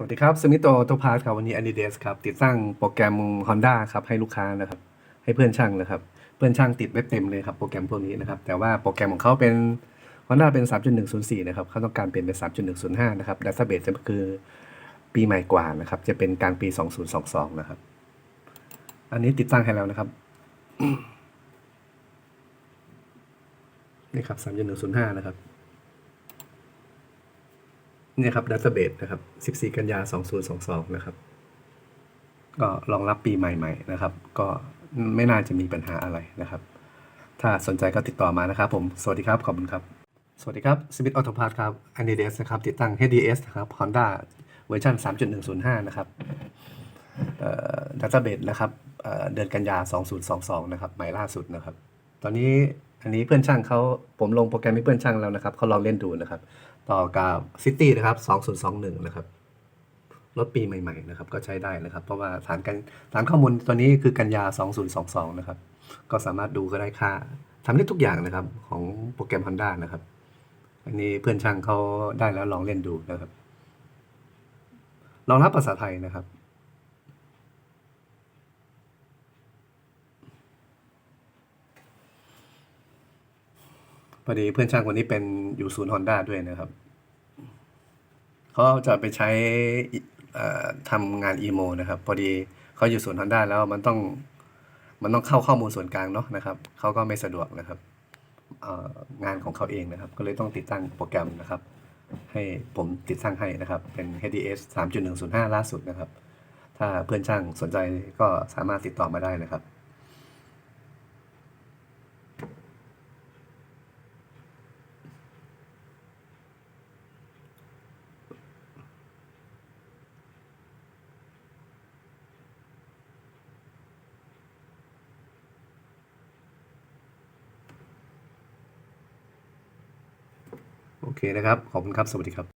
สวัสดีครับสมิโตโตพาร์ทครับวันนี้ a n i d e s ครับติดตั้งโปรแกรม Honda ครับให้ลูกค้านะครับให้เพื่อนช่างนะครับ เพื่อนช่างติดไว้เต็มเลยครับโปรแกรมพวกนี้นะครับแต่ว่าโปรแกรมของเขาเป็น Honda เป็น 3.104 นะครับเขาต้องการเปลี่ยนเป็น 3.105 นะครับ Database จะคือปีใหม่กว่านะครับจะเป็นกลางปี 2022 นะครับ อันนี้ติดตั้งให้แล้วนะครับนี่ครับ 3.105 นะครับ นี่ครับดัตเตอร์เบสนะครับ 14 กันยา 2022 นะครับ ก็รองรับปีใหม่ ๆ นะครับ ก็ไม่น่าจะมีปัญหาอะไรนะครับ ถ้าสนใจก็ติดต่อมานะครับผม สวัสดีครับ ขอบคุณครับ สวัสดีครับสมิธออโตพาร์ทครับ a n i d e s นะครับ ติดตั้ง HDS นะครับ Honda เวอร์ชัน3.105 นะครับดัตเตอร์เบสนะครับเดือนกันยา 2022 นะครับใหม่ล่าสุดนะครับ ตอนนี้ อันนี้เพื่อนช่างเขาผมลงโปรแกรมให้เพื่อนช่างแล้วนะครับเขาลองเล่นดูนะครับ ต่อกับซิตี้นะครับ2021นะครับรถปีใหม่ๆนะครับก็ใช้ได้นะครับ เพราะว่าฐานกันฐานข้อมูลตัวนี้คือกันยา 2022 นะครับ ก็สามารถดูก็ได้ค่าทำได้ทุกอย่างนะครับของโปรแกรม Honda นะครับ อันนี้เพื่อนช่างเขาได้แล้วลองเล่นดูนะครับรองรับภาษาไทยนะครับ พอดีเพื่อนช่างคนนี้เป็นอยู่ศูนย์ฮอนด้าด้วยนะครับเขาจะไปใช้ทำงานอีโมนะครับ พอดีเขาอยู่ศูนย์ฮอนด้าแล้วมันต้องมันต้องเข้าข้อมูลส่วนกลางเนาะนะครับเขาก็ไม่สะดวกนะครับงานของเขาเองนะครับ ก็เลยต้องติดตั้งโปรแกรมนะครับ ให้ผมติดตั้งให้นะครับ เป็น HDS 3.105 ล่าสุดนะครับ ถ้าเพื่อนช่างสนใจก็สามารถติดต่อมาได้นะครับ โอเคนะครับ ขอบคุณครับ สวัสดีครับ